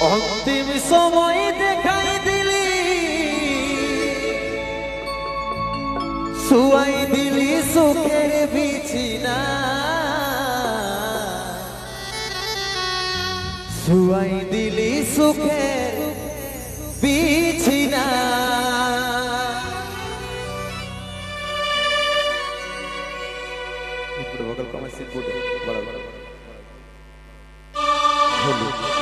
অন্তিম সময় দেখাই দিলি। শুয়াই দিলি সুখের বিছিনা। শুয়াই দিলি সুখের বিছিনা। বড় বড় বড়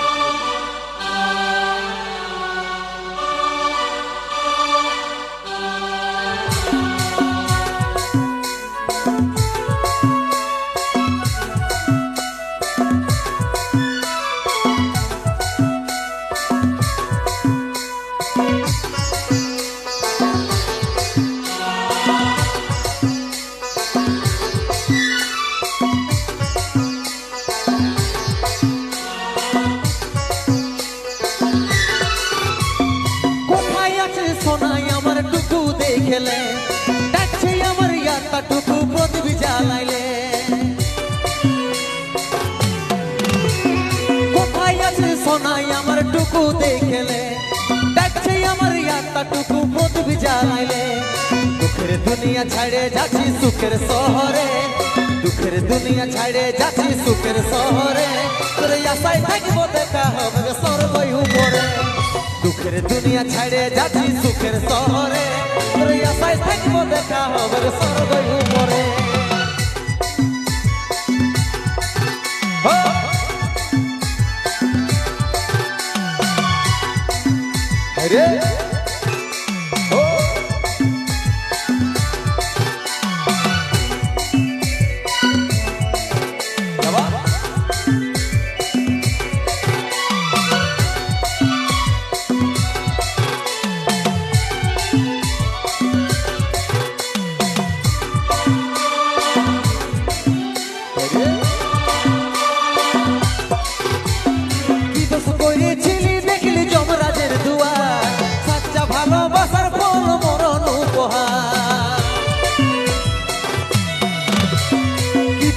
সোনাই আমার টুকু দেখলে, ডাকছে আমার ইয়াটা টুকু প্রদীপ জ্বালাইলে। কোথায় আছে সোনাই আমার টুকু দেখলে, ডাকছে আমার ইয়াটা টুকু প্রদীপ জ্বালাইলে। দুঃখের দুনিয়া ছাড়ে যাচ্ছি সুখের শহরে, দুঃখের দুনিয়া ছাড়ে যাচ্ছি সুখের শহরে। তোর আশায় থাকব দেখা হবে সর্বই উপরে। দুঃখের দুনিয়া ছাড়ে যাচ্ছি সুখের শহরে। তোর দেখা হবে উপরে!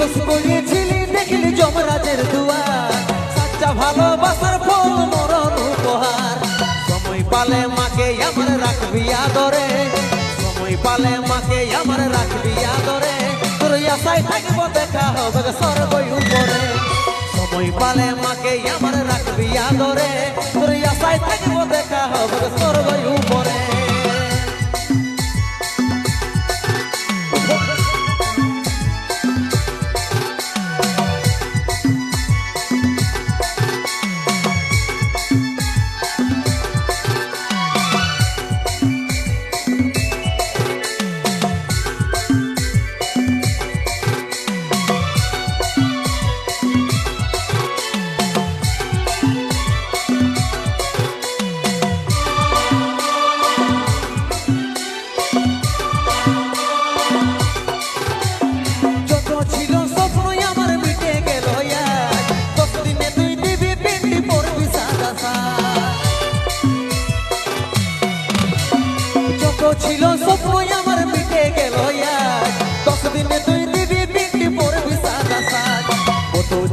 দোষ করেছিলি দেখলি যমরাজের দুয়ার। সাচ্চা ভালোবাসার ফল, মরণ উপহার। সময় পালে মাকে আমার রাখবি আদরে। সময় পালে মাকে আমার রাখবি আদরে। তোর আশায় থাকব দেখা হবে সর্বই উপরে। সময় পালে মাকে আমার রাখবি আদরে। তোর আশায় থাকব দেখা হবে সর্বই উপরে। স্বপ্ন আমার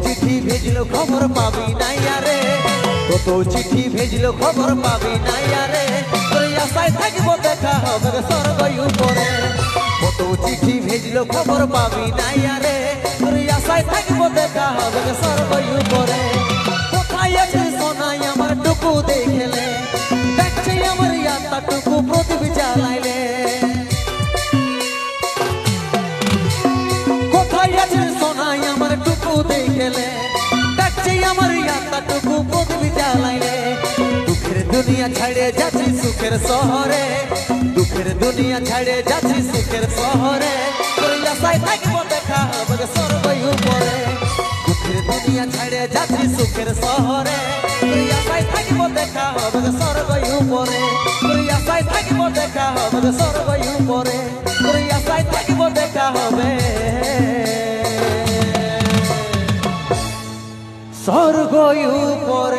চিঠি ভেজলো খবর পাবি নাই আরে। কত চিঠি ভেজলো খবর পাবি নাই আরে। তোর আশায় থাকব দেখা হবে স্বর্গই উপরে। কত চিঠি ভেজলো খবর পাবি নাই আরে। তোর আশায় থাকব দেখা হবে স্বর্গই উপরে। কোথায় আছে সোনাই আমার টুকু দেখলে দেখছে আমার ইয়াত্তা টুকু প্রদীপ জ্বালাইলে দেখছে আমার ইয়াত্তা টুকু প্রদীপ জ্বালাইলে দুঃখের দুনিয়া ছাড়ে যাচ্ছি সুখের শহরে। দুঃখের দুনিয়া ছাড়ে যাচ্ছি সুখের শহরে। আশায় থাকব দেখা হবে সর্বই উপরে। দুঃখের দুনিয়া ছাড়ে যাচ্ছি সুখের শহরে। আশায় থাকব দেখা হবে সর্বই উপরে। আশায় থাকব দেখা হবে সর্বই উপরে। আশায় থাকব দেখা হবে। স্বর্গই উপরে